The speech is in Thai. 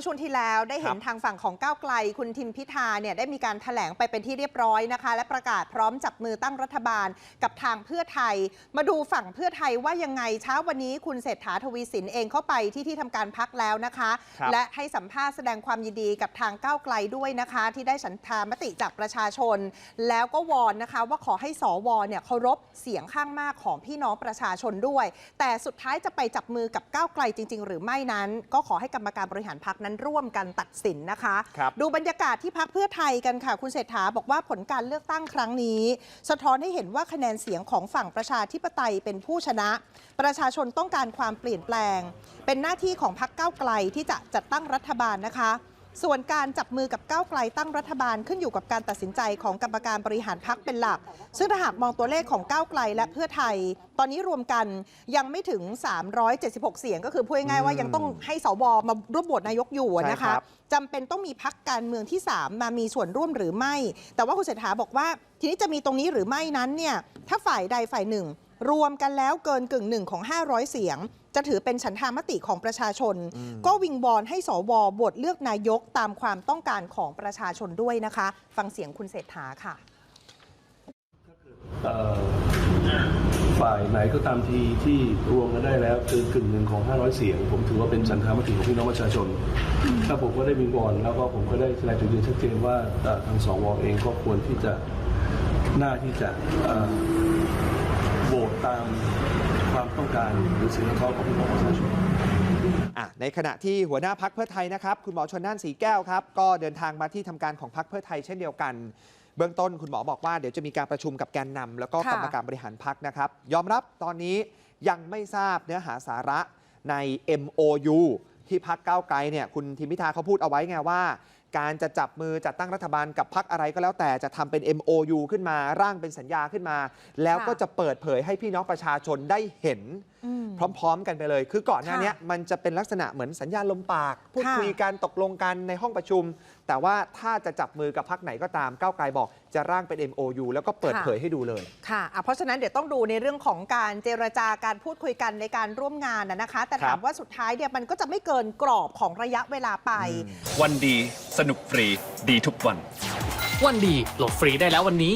มื่อช่วงที่แล้วได้เห็นครับทางฝั่งของก้าวไกล คุณทิมพิธาเนี่ยได้มีการแถลงไปเป็นที่เรียบร้อยนะคะ และประกาศพร้อมจับมือตั้งรัฐบาลกับทางเพื่อไทย มาดูฝั่งเพื่อไทยว่ายังไงเช้าวันนี้คุณเศรษฐาทวีสินเองเข้าไปที่ที่ทำการพักแล้วนะคะครับและให้สัมภาษณ์แสดงความยินดีกับทางก้าวไกลด้วยนะคะ ที่ได้ฉันทามติจากประชาชน แล้วก็วอนนะคะว่าขอให้สวเนี่ยเคารพเสียงข้างมากของพี่น้องประชาชนด้วย แต่สุดท้ายจะไปจับมือกับก้าวไกลจริง ๆ หรือไม่นั้น ก็ขอให้กรรมการบริหารพักนั้นร่วมกันตัดสินนะคะครับดูบรรยากาศที่พักเพื่อไทยกันค่ะ คุณเศรษฐาบอกว่าผลการเลือกตั้งครั้งนี้ สะท้อนให้เห็นว่าคะแนนเสียงของฝั่งประชาธิปไตยเป็นผู้ชนะ ประชาชนต้องการความเปลี่ยนแปลง เป็นหน้าที่ของพักก้าวไกลที่จะจัดตั้งรัฐบาลนะคะ ส่วนการจับมือกับก้าวไกลตั้งรัฐบาลขึ้นอยู่กับการตัดสินใจของกรรมการบริหารพักเป็นหลัก ซึ่งถ้าหากมองตัวเลขของก้าวไกลและเพื่อไทย ตอนนี้รวมกันยังไม่ถึง 376 เสียง ก็คือพูดง่ายๆว่ายังต้องให้สวมาร่วมโหวตนายกอยู่อะนะใช่ครัคะบจำเป็นต้องมีพักการเมืองที่ 3 มามีส่วนร่วมหรือไม่ แต่ว่าคุณเศรษฐาบอกว่า ทีนี้จะมีตรงนี้หรือไม่นั้นเนี่ยถ้าฝ่ายใดฝ่ายหนึ่ง รวมกันแล้วเกินกึ่งหนึ่งของ 500 เสียง จะถือเป็นฉันทามติของประชาชน ก็วิงวอนให้สวโหวตเลือกนายกตามความต้องการของประชาชนด้วยนะคะ ฟังเสียงคุณเศรษฐาค่ะเอ่อฝ่ายไหนก็ตามทีที่รวมกันได้แล้วเกินกึ่งหนึ่งของ 500 เสียง ผมถือว่าเป็นฉันทามติของพี่น้องประชาชน ถ้าผมก็ได้วิงวอนแล้วก็ผมก็ได้แสดงจุดยืนชัดเจนว่าเอ่อทางสวเองก็ควรที่จะน่าที่จะเอ่อ โหวตตามความต้องการหรือเสียงสะท้อนของพี่น้องประชาชน อะในขณะที่หัวหน้าพักเพื่อไทยนะครับ คุณหมอชนน่านสีแก้วครับ ก็เดินทางมาที่ทำการของพักเพื่อไทยเช่นเดียวกัน เบื้องต้นคุณหมอบอกว่าเดี๋ยวจะมีการประชุมกับแกนนำแล้วก็ค่ะ กรรมการบริหารพักนะครับ ยอมรับตอนนี้ยังไม่ทราบเนื้อหาสาระใน MOU ที่พักก้าวไกลเนี่ยคุณทิมพิธาเขาพูดเอาไว้ไงว่า การจะจับมือจัดตั้งรัฐบาลกับพักอะไรก็แล้วแต่จะทำเป็น MOU ขึ้นมาร่างเป็นสัญญาขึ้นมา แล้วก็จะเปิดเผยให้พี่น้องประชาชนได้เห็น อืม พร้อม ๆ กันไปเลย คือก่อนหน้าค่ะเนี้ยมันจะเป็นลักษณะเหมือนสัญญาลมปาก พูดค่ะคุยกันตกลงกันในห้องประชุม แต่ว่าถ้าจะจับมือกับพักไหนก็ตามก้าวไกลบอก จะร่างเป็น MOU แล้วก็เปิดเผยให้ดูเลยค่ะอะเพราะฉะนั้นเดี๋ยวต้องดูในเรื่องของการเจรจาการพูดคุยกันในการร่วมงานนะนะคะ แต่ครัถามบว่าสุดท้ายเนี่ยมันก็จะไม่เกินกรอบของระยะเวลาไป วันดีสนุกฟรีดีทุกวัน วันดีโหลดฟรีได้แล้ววันนี้